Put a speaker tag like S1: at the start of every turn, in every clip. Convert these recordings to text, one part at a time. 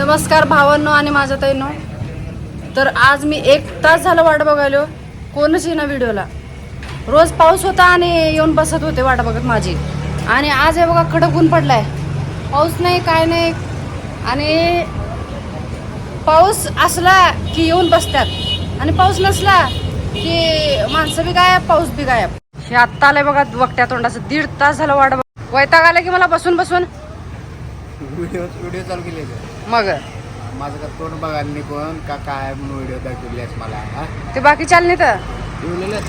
S1: नमस्कार भावांनो आणि माझ्या ताईनो. तर आज मी एक तास झालं वाट बघायलो कोणच येईना व्हिडिओला. रोज पाऊस होता आणि येऊन बसत होते वाट बघत माझी. आणि आज हे बघा कडक ऊन पडलाय. पाऊस नाही काय नाही. आणि पाऊस असला की येऊन बसतात. आणि पाऊस नसला की माणसं बी गायब पाऊस बी गायब. हे आत्ता आलंय बघा वकट्या तोंडाचं दीड तास झालं वाट बघ वैताग आलं की मला बसून बसून.
S2: व्हिडिओ व्हिडिओ चालू केले का?
S1: मग?
S2: माझं का तोंड बघायला नाही कोण? का काय म्हणून व्हिडिओ दाखवलेस मला हा?
S1: ते बाकी चालले तर.
S2: ठेवलेलं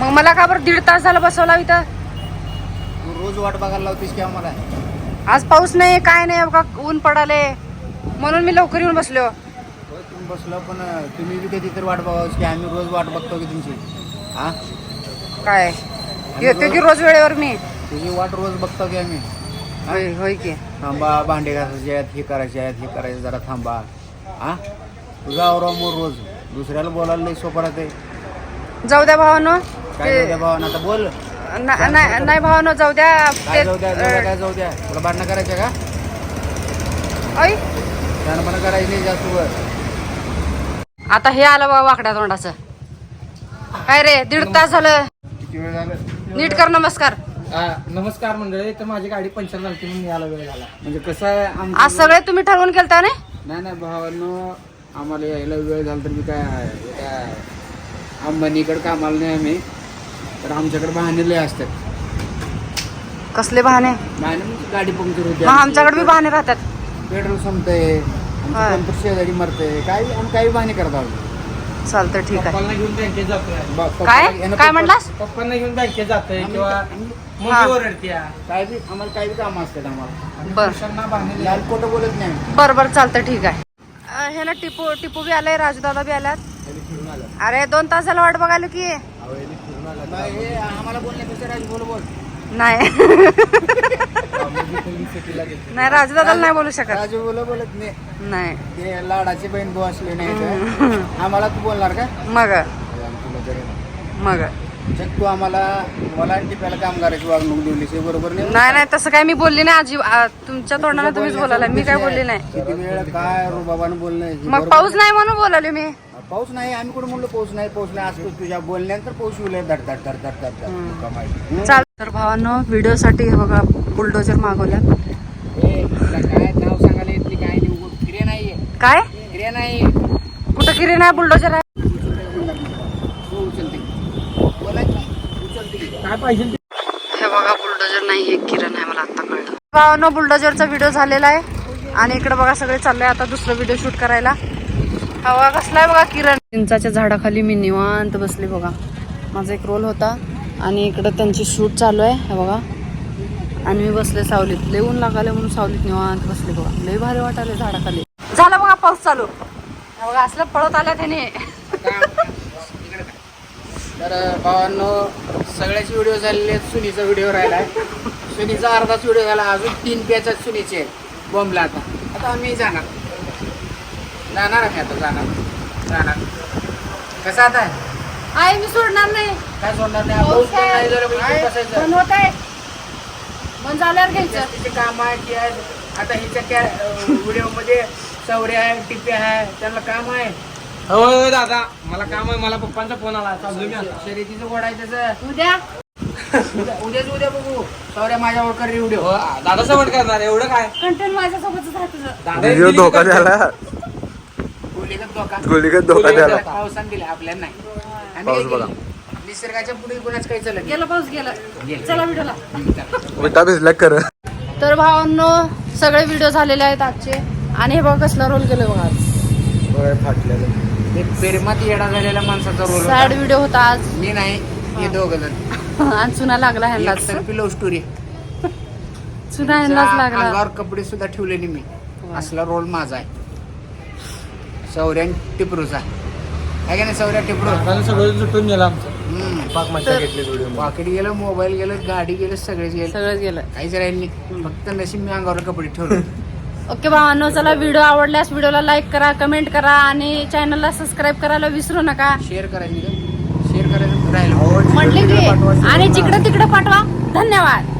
S1: मग मला का बरं दीड तास झाला बसवला इथं?
S2: तू रोज वाट बघायला लावतीस की आम्हाला?
S1: आज पाऊस नाही काय नाही बघा ऊन पडाले. म्हणून मी लवकर येऊन बसलो.
S2: होय, तुम्ही बसलो पण तुम्ही बी कधी तर वाट बघावस की आम्ही रोज वाट बघतो की तुमची हा?
S1: काय? येतो की रोज वेळेवर मी?
S2: तुझी वाट रोज बघतो की आम्ही.
S1: होय होय की.
S2: थांबा भांडे घासायचे आहेत हे करायचे आहेत हे करायचे जरा थांबा. हा? तुझा आवरा मग रोज. दुसऱ्याला बोलायला लई सोपं राहते
S1: जाऊ द्या भावानो.
S2: काय जाऊ द्या भावानं? आता बोल.
S1: नाही नाही भावानो जाऊ द्या.
S2: काय जाऊ द्या जाऊ द्या काय जाऊ द्या? तुला भांडणं करायचं का?
S1: ऐ,
S2: भांडणं करायची नाही जास्त वर
S1: आता हे आलं बघा वाकड्या तोंडाचं. काय रे दीड तास झालं.
S2: किती वेळ झालं?
S1: नीट कर नमस्कार.
S3: आ, नमस्कार मंडळी तर माझी गाडी पंक्चर झाली म्हणून यायला वेळ झाला.
S2: म्हणजे कसं आहे
S1: आज सगळे तुम्ही ठरवून केलता ना?
S2: नाही नाही भावांनो आम्हाला यायला वेळ झाला तर मी काय काय अंबानीकडे कामाला नाही आम्ही तर आमच्याकडे बहाणे लय असतात.
S1: कसले बहाणे?
S2: बहाणे म्हणजे गाडी पंक्चर होते.
S1: मग आमच्याकडे बी बहाणे राहतात.
S2: पेट्रोल संपतंय
S1: हा.
S2: शेजारी मरतंय काही आम्ही काही बहाणे करत आहोत.
S1: चालतं ठीक आहे.
S3: पप्पांना घेऊन बँकेत जातोय.
S1: काय? काय म्हणलास?
S3: पप्पांना घेऊन बँकेत जातोय किंवा
S1: हा.
S3: मुली ओरडत्या.
S2: काय बी आम्हाला काही बी कामं असतात आम्हाला.
S1: बर.
S3: पुरुषांना बांधलेले
S2: लाल खोटं बोलत नाही. आम्ही.
S1: बर बर चालतं ठीक आहे. अं, हे ना टिपू टिपू बी आलाय राजू दादा बी आल्यात. अरे दोन तास झालं वाट बघायला की.
S2: हे आम्हाला बोलण्यापेक्षा राज बोल बोल.
S1: नाही. नाही राजू दादाला नाही बोलू शकत
S2: राजू बोल बोलत नाही
S1: नाही
S2: ते लाडाची बहीण भाऊ असले नाही? आम्हाला तू बोलणार का
S1: मग
S2: तुला तरी
S1: मग
S2: जग तू आम्हाला मला टिप्याला काम करायची वागणूक दिलीस हे बरोबर नाही
S1: नाही नाही तसं काय मी बोलली नाही आजी आ, तुमच्या तोंडाने तुम्हीच बोलायला मी काय बोलली नाही
S2: किती वेळ काय रुबाबानं बोलणं हे
S1: मग
S2: बरोबर
S1: पाऊस नाही म्हणून बोलाले मी
S2: नाही. पाऊस नाही आम्ही कुठं म्हणलो पाऊस नाही पाऊस नाही असतो तुझ्या बोलण्यानंतर पाऊस येऊ धड धड धड धड धड धड तुका माहिती.
S1: चाल तर भावांनो व्हिडिओसाठी हे बघा बुलडोजर मागवल्या
S2: काय
S1: कुठं किरी नाही बुलडोजर आहे?
S2: ते?
S1: हे बघा बुलडोजर नाही हे किरण आहे मला आता कळलं. भावानो बुलडोजरचा व्हिडिओ झालेला आहे. आणि इकडे बघा सगळे चाललंय आता दुसरं व्हिडिओ शूट करायला. हवा कसला आहे बघा किरण. चिंचाच्या झाडाखाली मी निवांत बसले बघा. माझा एक रोल होता. आणि इकडं त्यांची शूट चालू आहे हे बघा. आणि मी बसले सावलीत. लय ऊन लागाले म्हणून सावलीत निवांत बसले बघा. लय भारी वाटाले झाडाखाली. झाला बघा पाऊस चालू. बघा असलं पळत आल्या त्याने.
S2: तर भावांनो सगळ्याचे व्हिडिओ झालेले आहेत. सुनीचा व्हिडिओ राहिलाय. सुनीचा अर्धाच व्हिडिओ झाला. अजून तीन पॅच आहेत सुनीचे. बॉम्बला आता. आता आम्ही जाणार. जाणार आम्ही आता जाणार. जाणार. कसं आता? आहे?
S1: आहे मी सोडणार नाही.
S2: काय सोडणार नाही? पाऊस पण नाही जरा इथे बसायचं.
S1: बंद होत आहे. बंद झाल्यावर घ्यायचं.
S2: तिचे काम आहे की आहे आता हिच्या त्या व्हिडिओमध्ये चौरे आहे टिप्पे आहे त्यांना काम आहे
S3: होय होय दादा. मला काम आहे मला पप्पांचा फोन आला. चाललो मी आता
S2: शर्यतीचं गोड आहे त्याचं.
S1: उद्या?
S2: उद्या उद्याच उद्या बघू. चौऱ्या माझ्यावर कर व्हिडिओ.
S3: हो, दादा सपोर्ट करणार एवढं काय?
S1: कंटेंट माझ्यासोबतच राहत तुझं
S3: दादा
S4: व्हिडिओ धोका? द्यायला.
S2: गोलीगत धोका.
S4: गोलीगत धोका
S2: पावसाने दिले आपल्याला नाही.
S4: पाऊस बघा.
S2: निसर्गाच्या पुढे कुणाच काही चालत.
S1: गेलं पाऊस गेलं. चला व्हिडिओला.
S4: कर.
S1: तर भावांनो सगळे व्हिडिओ झालेले आहेत आजचे. आणि हे बघा कसला रोल केलं बघा आज.
S4: फाटलेलं.
S2: एक प्रेमात येडा झालेल्या माणसाचा रोल
S1: सॅड व्हिडिओ होता आज.
S2: मी नाही हे दोघ जण.
S1: आणि चुना लागला
S2: एकतर्फी लव्ह स्टोरी
S1: चुना ह्यांनाच लागला.
S2: अंगावर कपडे सुद्धा ठेवले नाही मी असला रोल माझा आहे. सौर्यान टिपरूचा. आहे का नाही सौर्या टिपरू
S3: दादाने सगळं सुटून गेलं आमचं.
S4: पाक मजा घेतली व्हिडिओ
S2: पाकिट गेलं मोबाईल गेलं गाडी गेलं सगळेच गेलं.
S1: सगळंच गेलं.
S2: काहीच राहील नाही. फक्त नशीब मी अंगावर कपडे ठेवले.
S1: ओके भावांनो चला व्हिडिओ आवडल्यास व्हिडिओला लाईक करा कमेंट करा आणि चॅनलला सबस्क्राईब करायला विसरू नका.
S2: शेअर करायचं शेअर करायचं राहिलं.
S1: म्हटले की आणि जिकडे तिकडे पाठवा. धन्यवाद.